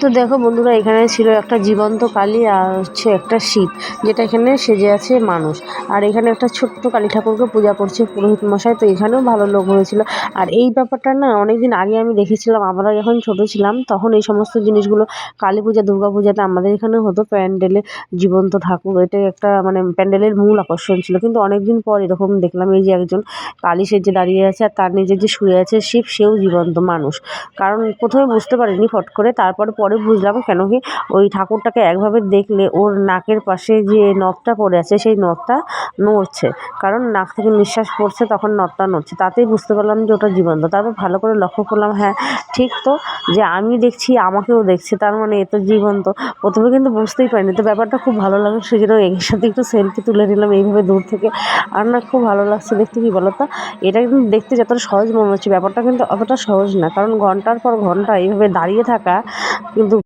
তো দেখো বন্ধুরা, এখানে ছিল একটা জীবন্ত কালী আর হচ্ছে একটা শিব, যেটা এখানে সেজে আছে মানুষ। আর এখানে একটা ছোট্ট কালী ঠাকুরকে পূজা করছে পুরোহিত মশাই, তো এখানেও ভালো লোক হয়েছিল। আর এই ব্যাপারটা না, অনেকদিন আগে আমি দেখেছিলাম, আমরা যখন ছোট ছিলাম, তখন এই সমস্ত জিনিসগুলো, কালী পূজা, দুর্গা পূজাতে আমাদের এখানে হতো প্যান্ডেলে জীবন্ত ঠাকুর। এটাই একটা মানে প্যান্ডেলের মূল আকর্ষণ ছিল। কিন্তু অনেকদিন পর এরকম দেখলাম, এই যে একজন কালী সেজে দাঁড়িয়ে আছে আর তার নিজের যে শুয়ে আছে শিব, সেও জীবন্ত মানুষ। কারণ প্রথমে বুঝতে পারিনি ফট করে, তারপরে পরে বুঝলাম কেন কি ওই ঠাকুরটাকে একভাবে দেখলে ওর নাকের পাশে যে নথটা পড়ে আছে, সেই নথটা নড়ছে। কারণ নাক থেকে নিঃশ্বাস পড়ছে, তখন নথটা নড়ছে। তাতেই বুঝতে পারলাম যে ওটা জীবন্ত। তারপর ভালো করে লক্ষ্য করলাম হ্যাঁ ঠিক তো? যে আমি দেখছি, আমাকেও দেখছে, তার মানে এত জীবন্ত। প্রথমে কিন্তু বুঝতেই পারিনি, তো ব্যাপারটা খুব ভালো লাগল সেজন্য এর সাথে একটু সেলফি তুলে নিলাম এইভাবে দূর থেকে। আর না, খুব ভালো লাগছে দেখতে, কী বলো তো এটা কিন্তু দেখতে যতটা সহজ মনে হচ্ছে, ব্যাপারটা কিন্তু অতটা সহজ না, কারণ ঘণ্টার পর ঘণ্টা এইভাবে দাঁড়িয়ে থাকা কিন্তু